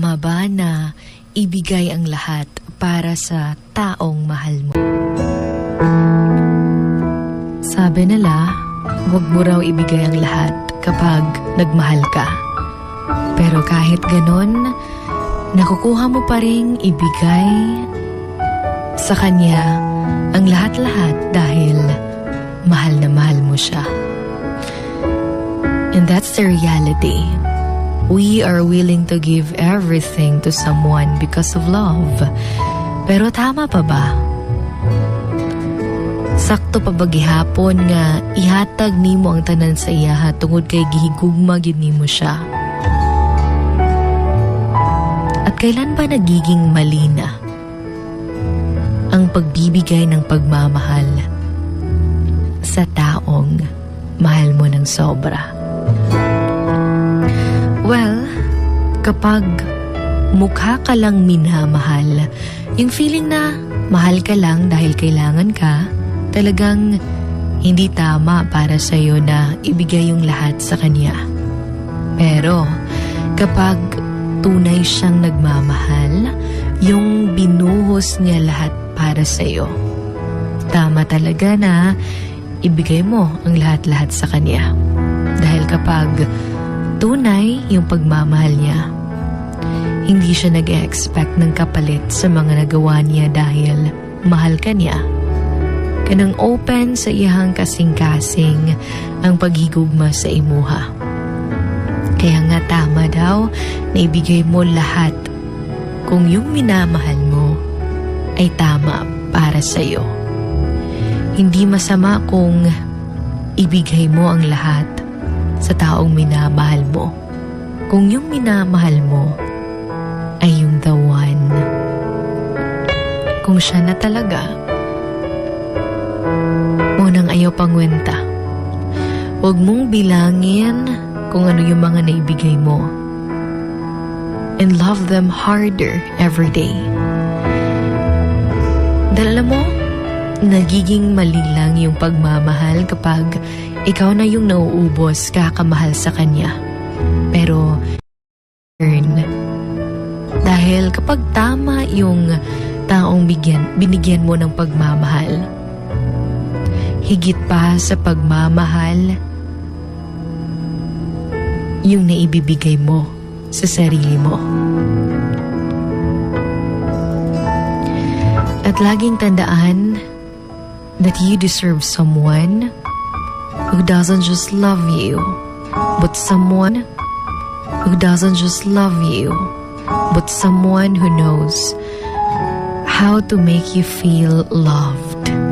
Tama ba na ibigay ang lahat para sa taong mahal mo? Sabi nila, huwag mo raw ibigay ang lahat kapag nagmahal ka. Pero kahit ganon, nakukuha mo pa rin ibigay sa kanya ang lahat-lahat dahil mahal na mahal mo siya. And that's the reality. We are willing to give everything to someone because of love. Pero tama pa ba? Sakto pa ba gihapon nga ihatag nimo ang tanan sa iya tungod kay gihigugma gid nimo siya? At kailan ba nagiging mali na ang pagbibigay ng pagmamahal sa taong mahal mo ng sobra? Kapag mukha ka lang minamahal, yung feeling na mahal ka lang dahil kailangan ka, talagang hindi tama para sa'yo na ibigay yung lahat sa kanya. Pero kapag tunay siyang nagmamahal, yung binuhos niya lahat para sa'yo, tama talaga na ibigay mo ang lahat-lahat sa kanya. Dahil kapag tunay yung pagmamahal niya, hindi siya nag-expect ng kapalit sa mga nagawa niya dahil mahal ka niya. Kanang open sa iyahang kasing-kasing ang paghigugma sa imuha. Kaya nga tama daw na ibigay mo lahat kung yung minamahal mo ay tama para sa iyo. Hindi masama kung ibigay mo ang lahat sa taong minamahal mo. Kung yung minamahal mo ay yung the one. Kung siya na talaga, munang ayaw pangwenta. Huwag mong bilangin kung ano yung mga naibigay mo. And love them harder every day. Dahil alam mo, nagiging mali lang yung pagmamahal kapag ikaw na yung nauubos kakamahal sa kanya. Pero, kapag tama yung taong bigyan, binigyan mo ng pagmamahal, higit pa sa pagmamahal, yung naibibigay mo sa sarili mo. At laging tandaan that you deserve someone who doesn't just love you, but someone who doesn't just love you, but someone who knows how to make you feel loved.